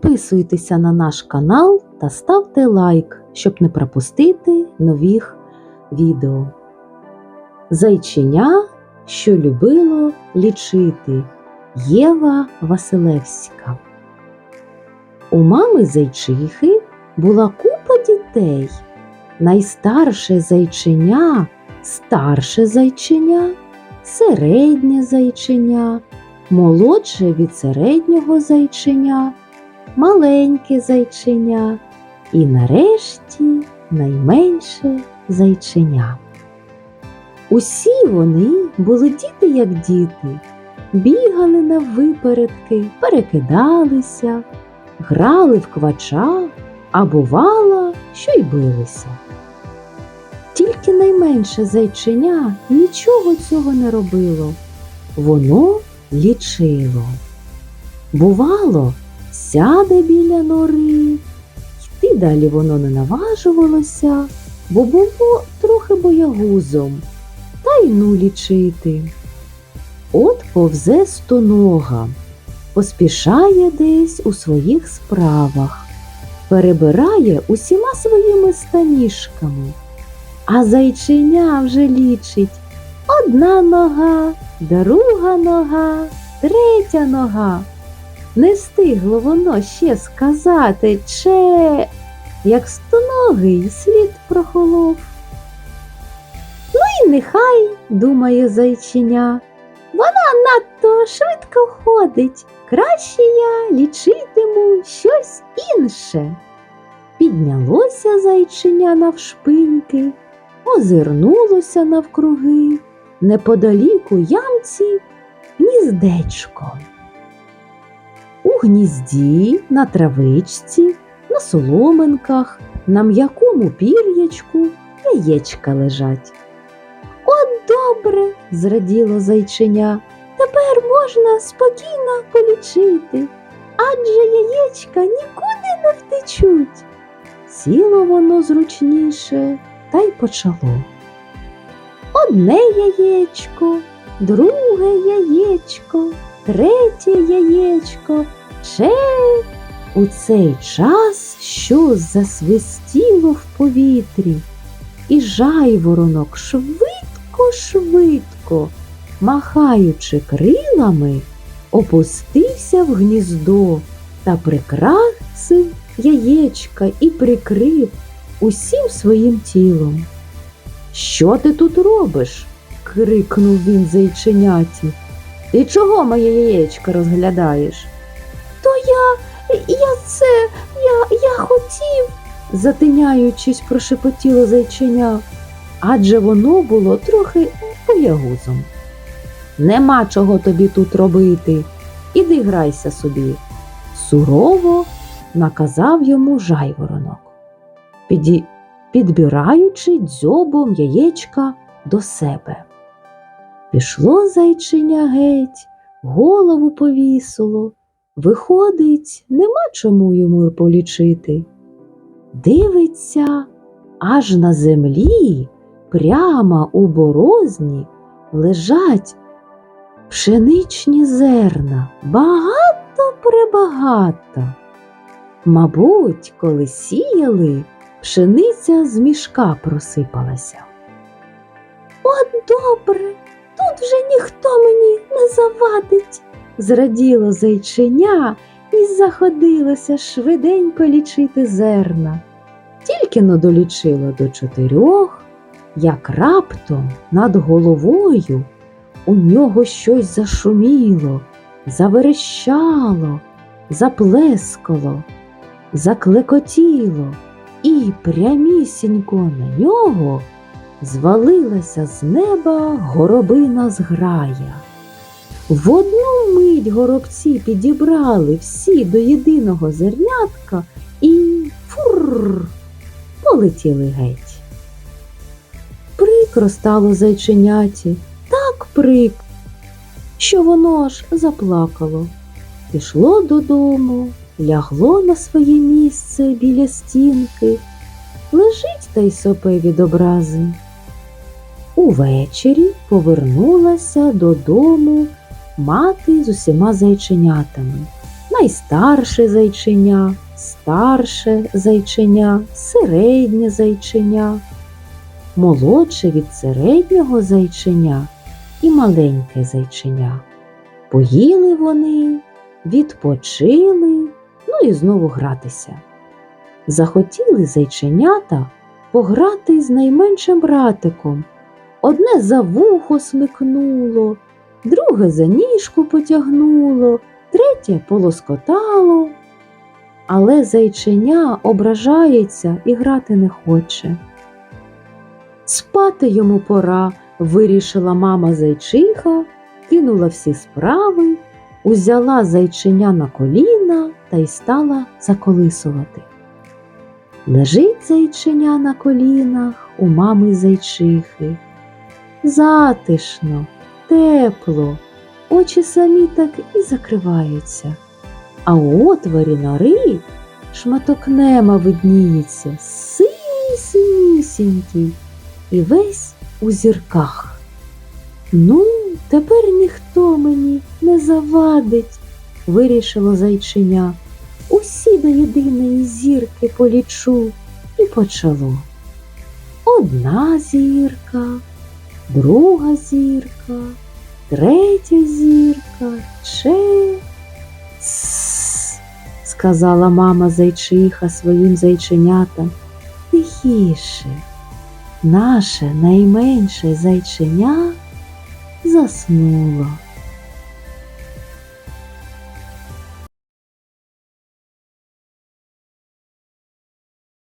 Підписуйтеся на наш канал та ставте лайк, щоб не пропустити нових відео. Зайченя, що любило лічити Єва Василевська. У мами зайчихи була купа дітей. Найстарше зайченя, старше зайченя, середнє зайченя, молодше від середнього зайченя, маленьке зайченя і нарешті найменше зайченя. Усі вони були діти як діти, бігали на випередки, перекидалися, грали в квача, а бувало, що й билися. Тільки найменше зайченя нічого цього не робило. Воно лічило. Бувало, сяде біля нори, йти далі воно не наважувалося, бо було трохи боягузом, та й ну лічити. От повзе стонога, поспішає десь у своїх справах, перебирає усіма своїми станіжками, а зайченя вже лічить одна нога, друга нога, третя нога. Не встигло воно ще сказати че, як стоногий слід прохолов. Ну і нехай, думає зайченя, вона надто швидко ходить. Краще я лічитиму щось інше. Піднялося зайченя навшпиньки, озирнулося навкруги, неподалік у ямці гніздечко. Гнізді, на травичці, на соломинках, на м'якому пір'ячку яєчка лежать. От добре, зраділо зайченя, тепер можна спокійно полічити, адже яєчка нікуди не втечуть. Сіло воно зручніше та й почало. Одне яєчко, друге яєчко, третє яєчко, че у цей час щось засвистіло в повітрі, і жайворонок швидко, швидко, махаючи крилами, опустився в гніздо та прикрасив яєчка і прикрив усім своїм тілом. Що ти тут робиш? крикнув він зайченяті. Ти чого моє яєчко розглядаєш? Я, я це, я, я хотів, затиняючись, прошепотіло зайченя, адже воно було трохи боягузом. Нема чого тобі тут робити. Іди грайся собі. Сурово наказав йому жайворонок, піді... підбираючи дзьобом яєчка до себе. Пішло зайчиня геть, голову повісило. Виходить, нема чому йому полічити. Дивиться, аж на землі, прямо у борозні, лежать пшеничні зерна, багато пребагато. Мабуть, коли сіяли, пшениця з мішка просипалася. От добре, тут вже ніхто мені не завадить, зраділо зайченя і заходилося швиденько лічити зерна. Тільки но долічило до чотирьох, як раптом над головою у нього щось зашуміло, заверещало, заплескало, заклекотіло, і прямісінько на нього звалилася з неба горобина зграя. В одну мить горобці підібрали всі до єдиного зернятка і фур полетіли геть. Прикро стало зайченяті, так прик, що воно аж заплакало. Пішло додому, лягло на своє місце біля стінки, лежить та й сопе від образи. Увечері повернулася додому мати з усіма зайченятами. найстарше зайченя, старше зайченя, середнє зайченя, молодше від середнього зайченя і маленьке зайченя. Поїли вони, відпочили, ну і знову гратися. Захотіли зайченята пограти з найменшим братиком. Одне за вухо смикнуло, друге за ніжку потягнуло, третє полоскотало. Але зайченя ображається і грати не хоче. Спати йому пора, вирішила мама зайчиха, кинула всі справи, узяла зайченя на коліна та й стала заколисувати. Лежить зайченя на колінах у мами зайчихи. Затишно, тепло, очі самі так і закриваються. А у отворі нори шматок нема видніється, синій і весь у зірках. Ну, тепер ніхто мені не завадить, вирішило зайченя. Усі до єдиної зірки полічу і почало. Одна зірка, друга зірка, третя зірка, ще. Сказала мама зайчиха своїм зайченятам. Тихіше. Наше найменше зайченя заснуло.